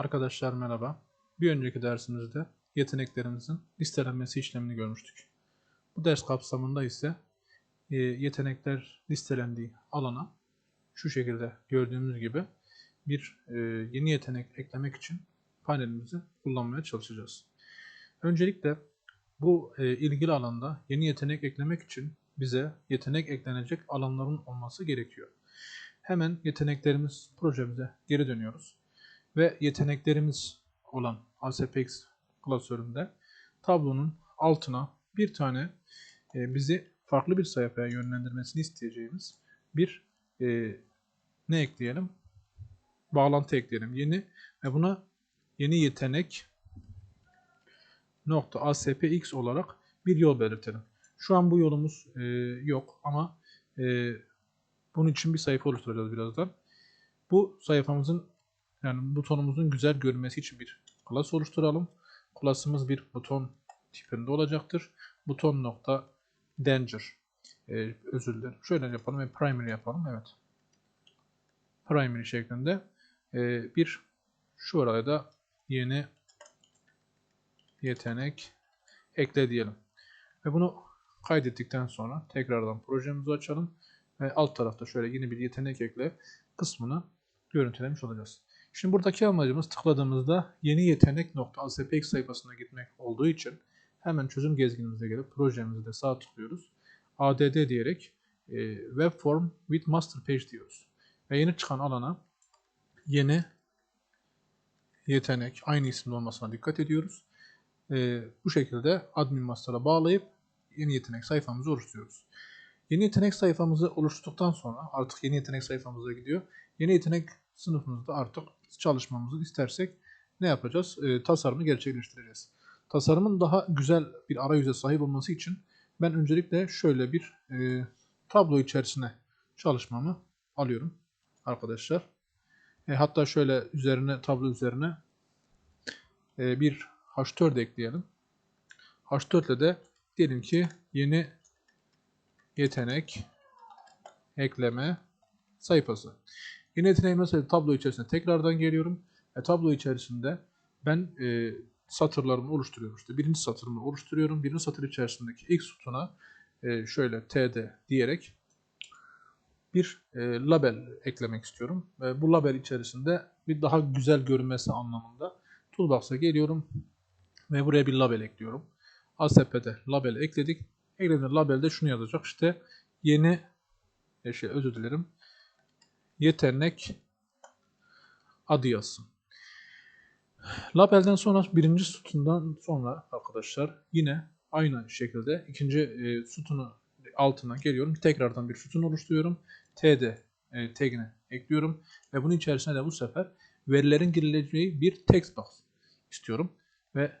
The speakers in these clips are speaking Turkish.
Arkadaşlar merhaba. Bir önceki dersimizde yeteneklerimizin listelenmesi işlemini görmüştük. Bu ders kapsamında ise e, yetenekler listelendiği alana şu şekilde gördüğümüz gibi bir e, yeni yetenek eklemek için panelimizi kullanmaya çalışacağız. Öncelikle bu e, ilgili alanda yeni yetenek eklemek için bize yetenek eklenecek alanların olması gerekiyor. Hemen yeteneklerimiz projemize geri dönüyoruz ve yeteneklerimiz olan ASPX klasöründe tablonun altına bir tane e, bizi farklı bir sayfaya yönlendirmesini isteyeceğimiz bir e, ne ekleyelim? Bağlantı ekleyelim. Yeni ve buna yeni yetenek nokta ASPX olarak bir yol belirtelim. Şu an bu yolumuz e, yok ama e, bunun için bir sayfa oluşturacağız birazdan. Bu sayfamızın yani butonumuzun güzel görünmesi için bir class oluşturalım. Class'ımız bir buton tipinde olacaktır. Buton nokta danger ee, özür dilerim. Şöyle yapalım ve primary yapalım. Evet. Primary şeklinde ee, bir şu araya da yeni yetenek ekle diyelim. Ve bunu kaydettikten sonra tekrardan projemizi açalım ve alt tarafta şöyle yeni bir yetenek ekle kısmını görüntülemiş olacağız. Şimdi buradaki amacımız tıkladığımızda yeni yetenek ASPX sayfasına gitmek olduğu için hemen çözüm gezginimize gelip projemizde sağ tıklıyoruz. ADD diyerek e, Web Form with Master Page diyoruz. Ve yeni çıkan alana yeni yetenek aynı isimde olmasına dikkat ediyoruz. E, bu şekilde admin master'a bağlayıp yeni yetenek sayfamızı oluşturuyoruz. Yeni yetenek sayfamızı oluşturduktan sonra artık yeni yetenek sayfamıza gidiyor. Yeni yetenek sınıfımızda artık çalışmamızı istersek ne yapacağız? E, tasarımı gerçekleştireceğiz. Tasarımın daha güzel bir arayüze sahip olması için ben öncelikle şöyle bir e, tablo içerisine çalışmamı alıyorum arkadaşlar. E, hatta şöyle üzerine tablo üzerine e, bir H4 ekleyelim. H4 ile de diyelim ki yeni yetenek ekleme sayfası. Yine yeteneği mesela tablo içerisinde tekrardan geliyorum. E, tablo içerisinde ben e, satırlarımı oluşturuyorum. İşte birinci satırımı oluşturuyorum. Birinci satır içerisindeki ilk sütuna e, şöyle td diyerek bir e, label eklemek istiyorum. E, bu label içerisinde bir daha güzel görünmesi anlamında Toolbox'a geliyorum ve buraya bir label ekliyorum. ASP'de label ekledik. Eklediğim labelde şunu yazacak. İşte yeni e, şey özür dilerim yetenek adı yazsın. Labelden sonra birinci sütundan sonra arkadaşlar yine aynı şekilde ikinci e, sütunu altına geliyorum. Tekrardan bir sütun oluşturuyorum. TD e, tagini ekliyorum ve bunun içerisine de bu sefer verilerin girileceği bir text box istiyorum ve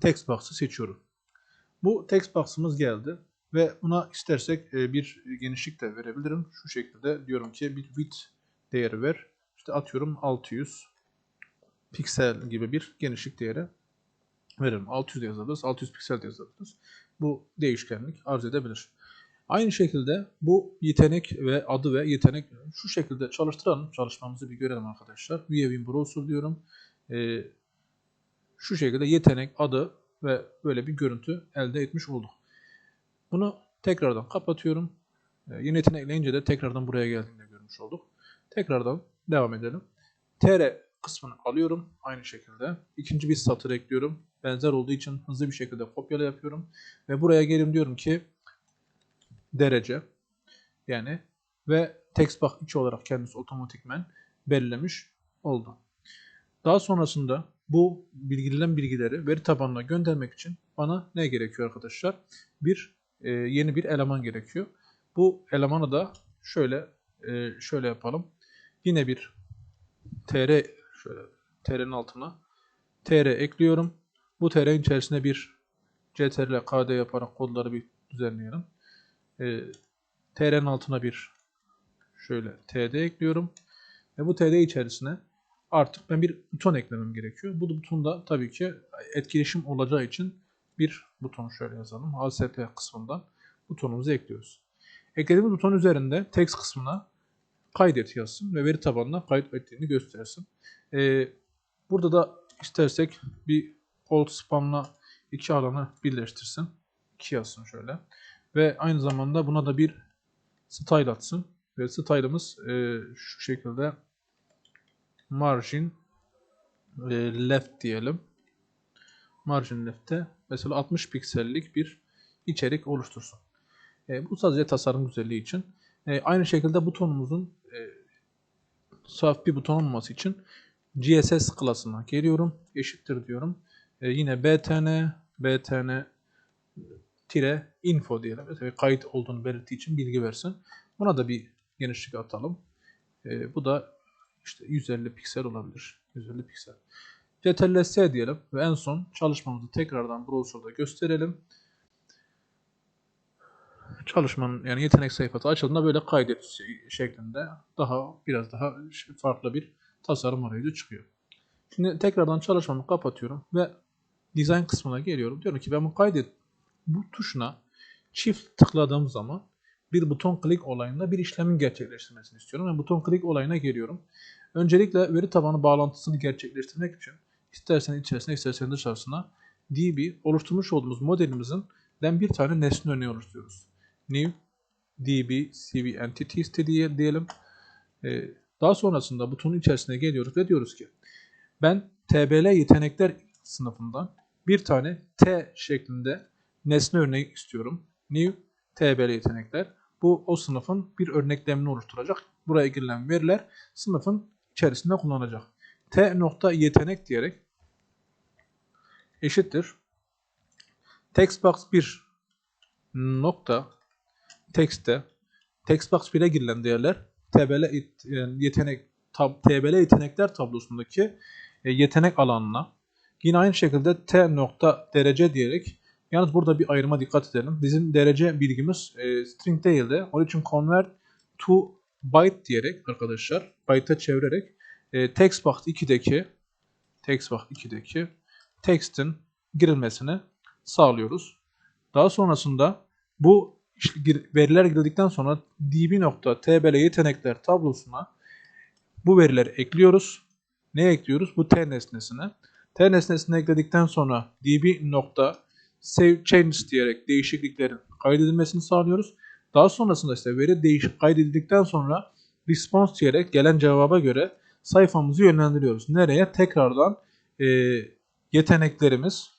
text box'ı seçiyorum. Bu text box'ımız geldi. Ve buna istersek e, bir genişlik de verebilirim. Şu şekilde diyorum ki bir width değeri ver. İşte atıyorum 600 piksel gibi bir genişlik değeri verelim. 600 de yazabiliriz, 600 piksel de yazabiliriz. Bu değişkenlik arz edebilir. Aynı şekilde bu yetenek ve adı ve yetenek şu şekilde çalıştıralım. Çalışmamızı bir görelim arkadaşlar. Viewing Browser diyorum. Ee, şu şekilde yetenek, adı ve böyle bir görüntü elde etmiş olduk. Bunu tekrardan kapatıyorum. E, yeni yetenek ekleyince de tekrardan buraya geldiğinde görmüş olduk. Tekrardan devam edelim. TR kısmını alıyorum aynı şekilde. İkinci bir satır ekliyorum. Benzer olduğu için hızlı bir şekilde kopyala yapıyorum. Ve buraya gelim diyorum ki derece yani ve text box içi olarak kendisi otomatikmen belirlemiş oldu. Daha sonrasında bu bilgilenen bilgileri veri tabanına göndermek için bana ne gerekiyor arkadaşlar? Bir e, yeni bir eleman gerekiyor. Bu elemanı da şöyle e, şöyle yapalım. Yine bir tr şöyle tr'nin altına tr ekliyorum. Bu tr'nin içerisine bir ctrl kd yaparak kodları bir düzenleyelim. E, tr'nin altına bir şöyle td ekliyorum. Ve bu td içerisine artık ben bir buton eklemem gerekiyor. Bu buton da tabii ki etkileşim olacağı için bir buton şöyle yazalım. ASP kısmından butonumuzu ekliyoruz. Eklediğimiz buton üzerinde text kısmına kaydet yazsın ve veri tabanına kayıt ettiğini göstersin. Ee, burada da istersek bir old spam'la iki alanı birleştirsin. 2 yazsın şöyle. Ve aynı zamanda buna da bir style atsın. Ve style'ımız e, şu şekilde margin e, left diyelim. Margin left'te mesela 60 piksellik bir içerik oluştursun. E, bu sadece tasarım güzelliği için. E, aynı şekilde butonumuzun e, saf bir buton olması için CSS klasına geliyorum. Eşittir diyorum. E, yine btn btn tire info diyelim. Mesela kayıt olduğunu belirttiği için bilgi versin. Buna da bir genişlik atalım. E, bu da işte 150 piksel olabilir. 150 piksel. Ctrl S diyelim ve en son çalışmamızı tekrardan browser'da gösterelim. Çalışmanın yani yetenek sayfası açıldığında böyle kaydet şeklinde daha biraz daha farklı bir tasarım arayüzü çıkıyor. Şimdi tekrardan çalışmamı kapatıyorum ve design kısmına geliyorum. Diyorum ki ben bu kaydet bu tuşuna çift tıkladığım zaman bir buton klik olayında bir işlemin gerçekleştirmesini istiyorum. Ve buton klik olayına geliyorum. Öncelikle veri tabanı bağlantısını gerçekleştirmek için istersen içerisine istersen dışarısına DB oluşturmuş olduğumuz modelimizin den bir tane nesne örneği oluşturuyoruz. New DB CV Entities diye diyelim. Ee, daha sonrasında butonun içerisine geliyoruz ve diyoruz ki ben TBL yetenekler sınıfından bir tane T şeklinde nesne örneği istiyorum. New TBL yetenekler. Bu o sınıfın bir örneklemini oluşturacak. Buraya girilen veriler sınıfın içerisinde kullanacak. T nokta yetenek diyerek eşittir. Textbox 1 nokta text'te textbox 1'e girilen değerler TBL yetenek tab, TBL yetenekler tablosundaki e, yetenek alanına yine aynı şekilde T nokta derece diyerek Yalnız burada bir ayrıma dikkat edelim. Bizim derece bilgimiz e, string değildi. Onun için convert to byte diyerek arkadaşlar byte'a çevirerek e, textbox 2'deki textbox 2'deki text'in girilmesini sağlıyoruz. Daha sonrasında bu veriler girdikten sonra db.tbl yetenekler tablosuna bu verileri ekliyoruz. Ne ekliyoruz? Bu t nesnesine. T nesnesine ekledikten sonra db diyerek değişikliklerin kaydedilmesini sağlıyoruz. Daha sonrasında ise veri değişik kaydedildikten sonra response diyerek gelen cevaba göre sayfamızı yönlendiriyoruz. Nereye? Tekrardan e, yeteneklerimiz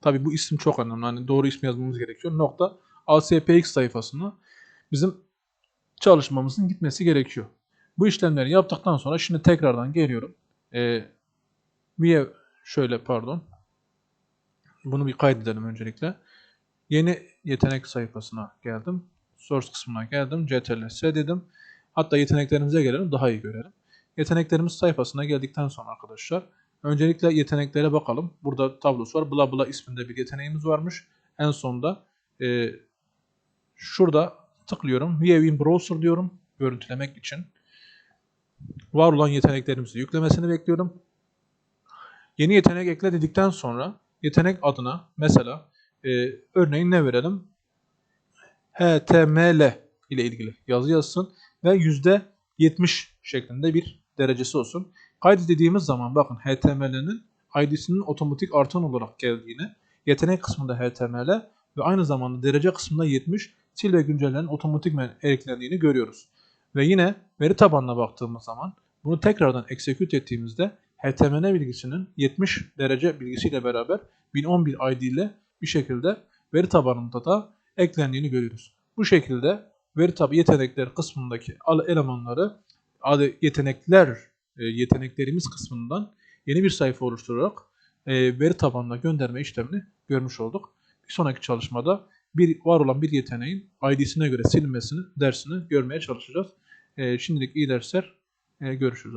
Tabi bu isim çok önemli. Hani doğru ismi yazmamız gerekiyor. Nokta ASPX sayfasına bizim çalışmamızın gitmesi gerekiyor. Bu işlemleri yaptıktan sonra şimdi tekrardan geliyorum. Ee, bir şöyle pardon. Bunu bir kaydedelim öncelikle. Yeni yetenek sayfasına geldim. Source kısmına geldim. CTRL S dedim. Hatta yeteneklerimize gelelim daha iyi görelim. Yeteneklerimiz sayfasına geldikten sonra arkadaşlar öncelikle yeteneklere bakalım. Burada tablosu var. Bla bla isminde bir yeteneğimiz varmış. En sonda e, şurada tıklıyorum. View in Browser diyorum. Görüntülemek için. Var olan yeteneklerimizi yüklemesini bekliyorum. Yeni yetenek ekle dedikten sonra yetenek adına mesela e, örneğin ne verelim? HTML ile ilgili yazı yazsın ve %70 şeklinde bir derecesi olsun. Kaydı dediğimiz zaman bakın HTML'nin ID'sinin otomatik artan olarak geldiğini, yetenek kısmında HTML ve aynı zamanda derece kısmında 70 sil ve güncellerin otomatik eklendiğini görüyoruz. Ve yine veri tabanına baktığımız zaman bunu tekrardan execute ettiğimizde HTML bilgisinin 70 derece bilgisiyle beraber 1011 ID ile bir şekilde veri tabanında da eklendiğini görüyoruz. Bu şekilde veri tabi yetenekler kısmındaki elemanları adı yetenekler e, yeteneklerimiz kısmından yeni bir sayfa oluşturarak e, veri tabanına gönderme işlemini görmüş olduk. Bir sonraki çalışmada bir var olan bir yeteneğin ID'sine göre silinmesini dersini görmeye çalışacağız. E, şimdilik iyi dersler. Görüşürüz.